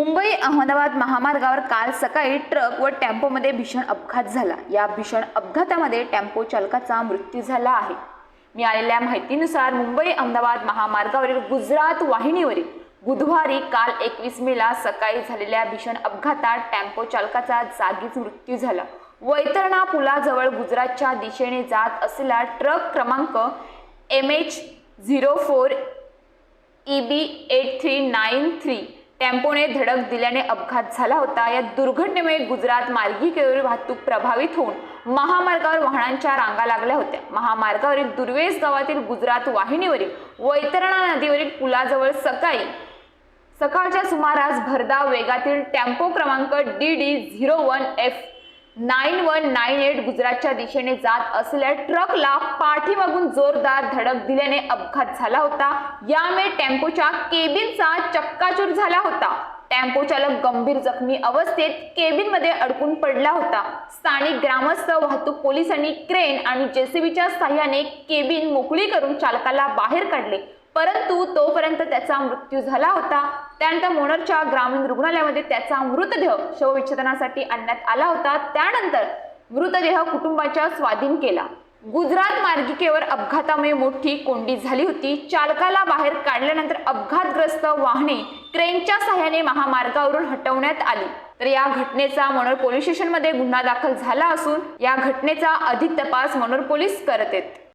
मुंबई अहमदाबाद महामार्गावर काल सकाळी ट्रक व टेम्पोमध्ये भीषण अपघात झाला. या भीषण अपघातामध्ये टेम्पो चालकाचा मृत्यू झाला आहे. मिळालेल्या माहितीनुसार मुंबई अहमदाबाद महामार्गावरील गुजरात वाहिनीवरील बुधवारी काल एकवीस मेला सकाळी झालेल्या भीषण अपघातात टेम्पो चालकाचा जागीच मृत्यू झाला. वैतरणा पुलाजवळ गुजरातच्या दिशेने जात असलेला ट्रक क्रमांक M H zero four E B eight three nine three टेम्पोने धडक दिल्याने अपघात झाला होता. या दुर्घटनेमुळे गुजरात मार्गिकेवरील वाहतूक प्रभावित होऊन महामार्गावर वाहनांच्या रांगा लागल्या होत्या. महामार्गावरील दुर्वेस गावातील गुजरात वाहिनीवरील वैतरणा नदीवरील पुलाजवळ सकाळी सकाळच्या सुमारास भरधाव वेगातील टेम्पो क्रमांक D D zero one F nine one nine eight गुजरातच्या दिशेने जात असलेल्या ट्रकला पाठीमागून जोरदार धडक दिल्याने अपघात झाला होता. यामुळे टेम्पोच्या केबिनचा चक्काचूर झाला होता. टेम्पो चालक गंभीर जखमी अवस्थेत केबिनमध्ये अडकून पडला होता. स्थानिक ग्रामस्थ वाहतूक पोलिसांनी क्रेन आणि जेसीबीच्या सहाय्याने केबिन मोकळी करून चालकाला बाहेर काढले. परंतु तोपर्यंत त्याचा मृत्यू झाला होता. त्यानंतर मोनरच्या ग्रामीण रुग्णालयामध्ये त्याचा मृतदेह शवविच्छेदनासाठी आणण्यात आला होता. त्यानंतर मृतदेह कुटुंबाच्या स्वाधीन केला. गुजरात मार्गिकेवर अपघातामुळे मोठी कोंडी झाली होती. चालकाला बाहेर काढल्यानंतर अपघातग्रस्त वाहने क्रेनच्या सहाय्याने महामार्गावरून हटवण्यात आली. तर या घटनेचा मनोर पोलीस स्टेशनमध्ये गुन्हा दाखल झाला असून या घटनेचा अधिक तपास मनोर पोलीस करत आहेत.